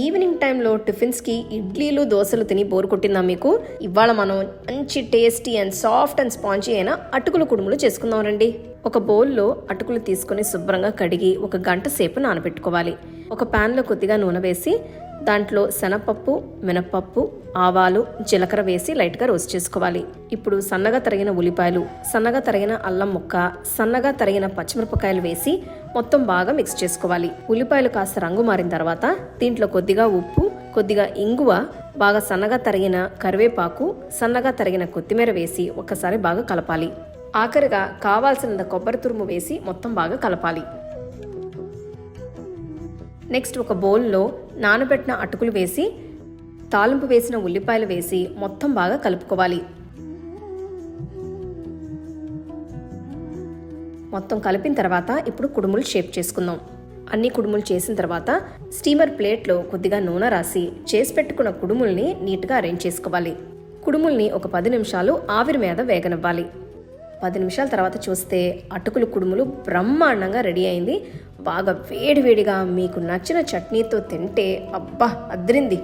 Evening టైంలో టిఫిన్స్కి ఇడ్లీలు దోశలు తిని బోరు కొట్టిందా మీకు? ఇవాళ మనం మంచి tasty and soft and spongy అయిన అటుకుల కుడుములు చేసుకుందాం రండి. ఒక బౌల్లో అటుకులు తీసుకొని శుభ్రంగా కడిగి ఒక గంట సేపు నానబెట్టుకోవాలి. ఒక ప్యాన్లో కొద్దిగా నూనె వేసి దాంట్లో శనపప్పు మినపప్పు ఆవాలు జీలకర్ర వేసి లైట్గా రోస్ట్ చేసుకోవాలి. ఇప్పుడు సన్నగా తరిగిన ఉల్లిపాయలు సన్నగా తరిగిన అల్లం ముక్క సన్నగా తరిగిన పచ్చిమిరపకాయలు వేసి మొత్తం బాగా మిక్స్ చేసుకోవాలి. ఉల్లిపాయలు కాస్త రంగు మారిన తర్వాత దీంట్లో కొద్దిగా ఉప్పు కొద్దిగా ఇంగువ బాగా సన్నగా తరిగిన కరివేపాకు సన్నగా తరిగిన కొత్తిమీర వేసి ఒక్కసారి బాగా కలపాలి. ఆఖరిగా కావాల్సినంత కొబ్బరి తురుము వేసి మొత్తం బాగా కలపాలి. నెక్స్ట్ ఒక బౌల్లో నానబెట్టిన అటుకులు వేసి తాలింపు వేసిన ఉల్లిపాయలు వేసి మొత్తం బాగా కలుపుకోవాలి. మొత్తం కలిపిన తర్వాత ఇప్పుడు కుడుములు షేప్ చేసుకుందాం. అన్ని కుడుములు చేసిన తర్వాత స్టీమర్ ప్లేట్లో కొద్దిగా నూనె రాసి చేసి పెట్టుకున్న కుడుముల్ని నీట్గా అరేంజ్ చేసుకోవాలి. కుడుముల్ని ఒక పది నిమిషాలు ఆవిరి మీద వేగనివ్వాలి. పది నిమిషాల తర్వాత చూస్తే అటుకులు కుడుములు బ్రహ్మాండంగా రెడీ అయింది. బాగా వేడివేడిగా మీకు నచ్చిన చట్నీతో తింటే అబ్బా అద్రింది.